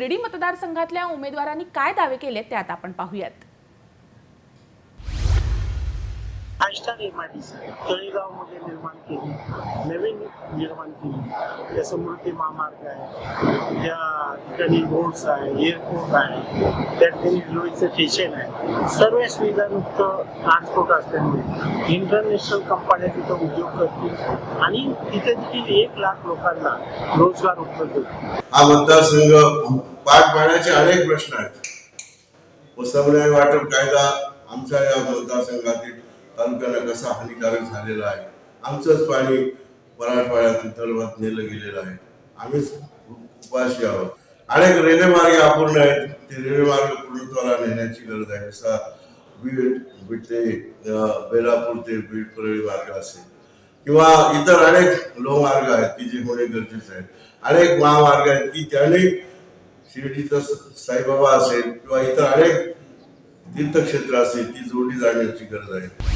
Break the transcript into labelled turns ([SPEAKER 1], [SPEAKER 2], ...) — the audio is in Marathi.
[SPEAKER 1] शिर्डी मतदारसंघातल्या उमेदवारांनी काय दावे केले ते आता आपण पाहूयात.
[SPEAKER 2] फायस्टार एमआयडीसी तळेगावमध्ये निर्माण केली. नवीन निर्माण केली. त्या समृद्धी महामार्ग आहे. त्या ठिकाणी रोड्स आहे एअरपोर्ट आहे. त्या ठिकाणी रेल्वेचं स्टेशन आहे. सर्व सुविधायुक्त ट्रान्सपोर्ट असल्यामुळे इंटरनॅशनल कंपन्या तिथं उद्योग करतील. आणि तिथे देखील एक लाख लोकांना रोजगार उपलब्ध होईल.
[SPEAKER 3] हा मतदारसंघ पार पाडण्याचे अनेक प्रश्न आहेत. वसवणे वाटप कायदा आमच्या या मतदारसंघातील तालुक्याला कसा हानिकारक झालेला आहे? आमचंच पाणी मराठवाड्यात विदर्भात नेलं गेलेलं आहे. आम्हीच उपाशी आहोत. अनेक रेल्वे मार्ग अपूर्ण आहेत. ते रेल्वे मार्ग पूर्णत्वाला नेण्याची गरज आहे. जसा बीड बीड ते बेलापूर ते बीड परळी मार्ग असेल. किंवा इतर अनेक लोहमार्ग आहेत की जे होणे गरजेचे आहेत अनेक महामार्ग आहेत की त्याने शिर्डीचं साईबाबा असेल किंवा इतर अनेक तीर्थक्षेत्र असेल ती जोडली जाण्याची गरज आहे.